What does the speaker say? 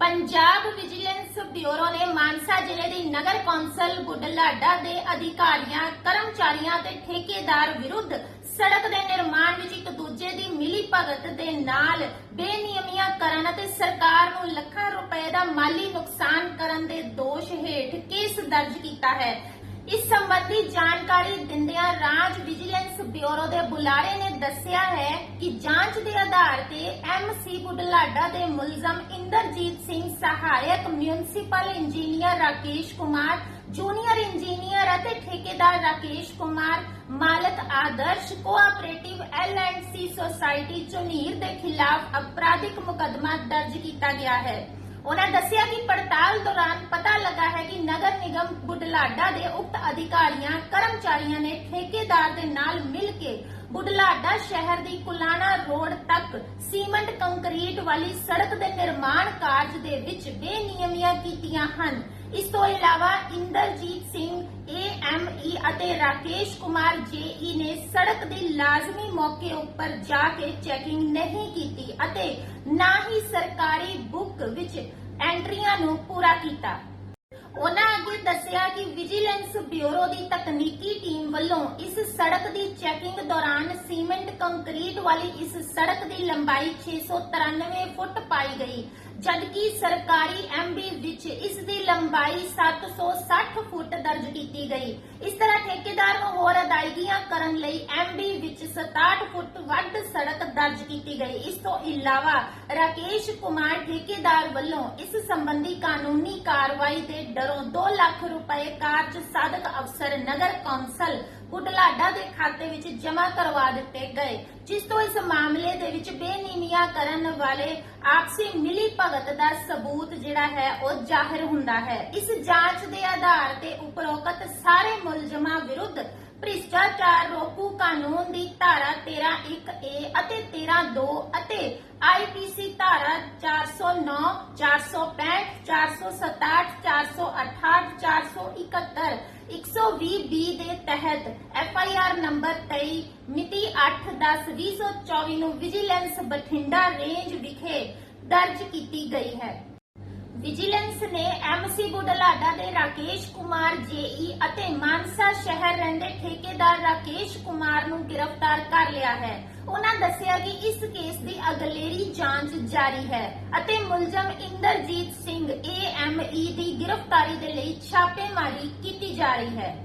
Punjab vigilance bureau ਨੇ ਮਾਨਸਾ ਜ਼ਿਲ੍ਹੇ ਦੀ ਨਗਰ council Budhlada ਦੇ ਅਧਿਕਾਰੀਆਂ, ਕਰਮਚਾਰੀਆਂ ਤੇ ਠੇਕੇਦਾਰ ਵਿਰੁੱਧ ਸੜਕ ਦੇ ਨਿਰਮਾਣ ਵਿੱਚ ਇੱਕ ਦੂਜੇ ਦੀ ਮਿਲੀ ਭਗਤ ਦੇ ਨਾਲ ਬੇਨਿਯਮੀਆਂ ਕਰਨ ਅਤੇ ਸਰਕਾਰ ਨੂੰ ਲੱਖਾਂ ਰੁਪਏ ਦਾ ਮਾਲੀ ਨੁਕਸਾਨ ਕਰਨ ਦੇ ਦੋਸ਼ ਹੇਠ ਕੇਸ ਦਰਜ ਕੀਤਾ ਹੈ। ਇਸ ਸੰਬੰਧੀ ਜਾਣਕਾਰੀ ਦਿੰਦਿਆਂ ਰਾਜ ਵਿਜੀਲੈਂਸ ਬਿਊਰੋ ਦੇ ਬੁਲਾਰੇ ਨੇ ਦੱਸਿਆ ਹੈ ਕਿ ਜਾਂਚ ਦੇ ਆਧਾਰ ਤੇ ਐਮਸੀ ਬੁਢਲਾਡਾ ਦੇ ਮੁਲਜ਼ਮ ਇੰਦਰਜੀਤ ਸਿੰਘ ਸਹਾਇਕ municipal engineer Rakesh Kumar junior engineer ਅਤੇ ਠੇਕੇਦਾਰ ਰਾਕੇਸ਼ ਕੁਮਾਰ ਮਾਲਕ Adarsh cooperative L and C society Jhunir ਦੇ ਖਿਲਾਫ ਅਪਰਾਧਿਕ ਮੁਕੱਦਮਾ ਦਰਜ ਕੀਤਾ ਗਿਆ ਹੈ ਉਹਨਾਂ ਦੱਸਿਆ ਕਿ ਬੁਢਲਾਡਾ ਦੇ ਉਕਤ ਅਧਿਕਾਰੀਆਂ, ਕਰਮਚਾਰੀਆਂ ਨੇ ਠੇਕੇਦਾਰ ਦੇ ਨਾਲ ਮਿਲ ਕੇ ਬੁਢਲਾਡਾ ਸ਼ਹਿਰ ਦੀ ਕੁਲਾਣਾ ਰੋਡ ਤੱਕ ਸੀਮੈਂਟ ਕੰਕਰੀਟ ਵਾਲੀ ਸੜਕ ਦੇ ਨਿਰਮਾਣ ਕਾਰਜ ਦੇ ਵਿੱਚ ਬੇਨਿਯਮੀਆਂ ਕੀਤੀਆਂ ਹਨ। ਇਸ ਤੋਂ ਇਲਾਵਾ ਇੰਦਰਜੀਤ ਸਿੰਘ ਏਐਮਈ ਅਤੇ ਰਾਕੇਸ਼ ਕੁਮਾਰ ਜੇਈ ਨੇ ਸੜਕ ਦੀ ਲਾਜ਼ਮੀ ਮੌਕੇ ਉੱਪਰ ਜਾ ਕੇ ਚੈਕਿੰਗ ਨਹੀਂ ਕੀਤੀ ਅਤੇ ਨਾ ਹੀ ਸਰਕਾਰੀ ਬੁੱਕ ਵਿੱਚ ਐਂਟਰੀਆਂ ਨੂੰ ਪੂਰਾ ਕੀਤਾ। ਉਹਨਾਂ ਅੱਗੇ ਦੱਸਿਆ ਵਿਜੀਲੈਂਸ ਬਿਊਰੋ ਦੀ ਤਕਨੀਕੀ ਟੀਮ ਵੱਲੋਂ ਇਸ ਸੜਕ ਦੀ ਚੈਕਿੰਗ ਦੌਰਾਨ ਸੀਮੈਂਟ ਕੰਕਰੀਟ ਵਾਲੀ ਇਸ ਸੜਕ ਦੀ ਲੰਬਾਈ 693 ਫੁੱਟ ਪਾਈ ਗਈ। ਜਦਕਿ ਸਰਕਾਰੀ ਐਮਬੀ ਵਿੱਚ ਇਸ ਦੀ ਲੰਬਾਈ 760 ਫੁੱਟ ਦਰਜ ਕੀਤੀ ਗਈ। ਇਸ ਤਰ੍ਹਾਂ ਠੇਕੇਦਾਰ ਨੂੰ ਹੋਰ ਅਦਾਇਗੀਆਂ ਕਰਨ ਲਈ ਐਮਬੀ ਵਿੱਚ 67 ਫੁੱਟ ਵੱਧ ਸੜਕ ਦਰਜ ਕੀਤੀ ਗਈ। ਇਸ ਤੋਂ ਇਲਾਵਾ ਰਾਕੇਸ਼ ਕੁਮਾਰ ਠੇਕੇਦਾਰ ਵੱਲੋਂ ਇਸ ਸੰਬੰਧੀ ਕਾਨੂੰਨੀ ਕਾਰਵਾਈ ਦੇ ਡਰੋਂ 2 ਲੱਖ ਰੁਪਏ ਕਾਰਜ ਸਾਧਕ ਅਫਸਰ ਨਗਰ ਕੌਂਸਲ ਬੁਢਲਾਡਾ ਦੇ ਖਾਤੇ ਵਿੱਚ ਜਮ੍ਹਾਂ ਕਰਵਾ ਦਿੱਤੇ ਗਏ, ਜਿਸ ਤੋਂ ਇਸ ਮਾਮਲੇ ਦੇ ਵਿੱਚ ਬੇਨੀਮੀਆਂ ਕਰਨ ਵਾਲੇ ਆਪਸੀ ਮਿਲੀ ਭਗਤ ਦਾ ਸਬੂਤ ਜਿਹੜਾ ਹੈ, ਉਹ ਜ਼ਾਹਿਰ ਹੁੰਦਾ ਹੈ। ਇਸ ਜਾਂਚ ਦੇ ਆਧਾਰ ਤੇ ਉਪਰੋਕਤ ਸਾਰੇ ਮੁਲਜ਼ਮਾਂ ਵਿਰੁੱਧ ਭ੍ਰਿਸ਼ਟਾਚਾਰ ਰੋਕੂ ਕਾਨੂੰਨ ਦੀ ਧਾਰਾ 13.1 ਏ ਅਤੇ 13.2 ਅਤੇ ਆਈਪੀਸੀ ਧਾਰਾ 409 465 467 468 471 120 ਬੀ ਦੇ ਤਹਿਤ ਐਫ ਆਈ ਆਰ ਨੰਬਰ 23 8/10/2024 ਨੂੰ ਵਿਜੀਲੈਂਸ ਬਠਿੰਡਾ ਰੇਂਜ ਵਿਖੇ ਦਰਜ ਕੀਤੀ ਗਈ ਹੈ। ਵਿਜੀਲੈਂਸ ਨੇ ਐਮਸੀ ਬੁਢਲਾਡਾ ਦੇ ਰਾਕੇਸ਼ ਕੁਮਾਰ ਜੇਈ ਅਤੇ ਮਾਨਸਾ ਸ਼ਹਿਰ ਰਹਿੰਦੇ ਠੇਕੇਦਾਰ ਰਾਕੇਸ਼ ਕੁਮਾਰ ਨੂੰ ਗ੍ਰਿਫਤਾਰ ਕਰ ਲਿਆ ਹੈ। ਉਹਨਾਂ ਦੱਸਿਆ ਕਿ ਇਸ ਕੇਸ ਦੀ ਅਗਲੇਰੀ ਜਾਂਚ ਜਾਰੀ ਹੈ ਅਤੇ ਮੁਲਜ਼ਮ ਇੰਦਰਜੀਤ ਸਿੰਘ ਏਐਮਈ ਦੀ ਗ੍ਰਿਫਤਾਰੀ ਦੇ ਲਈ ਛਾਪੇਮਾਰੀ ਕੀਤੀ ਜਾ ਰਹੀ ਹੈ।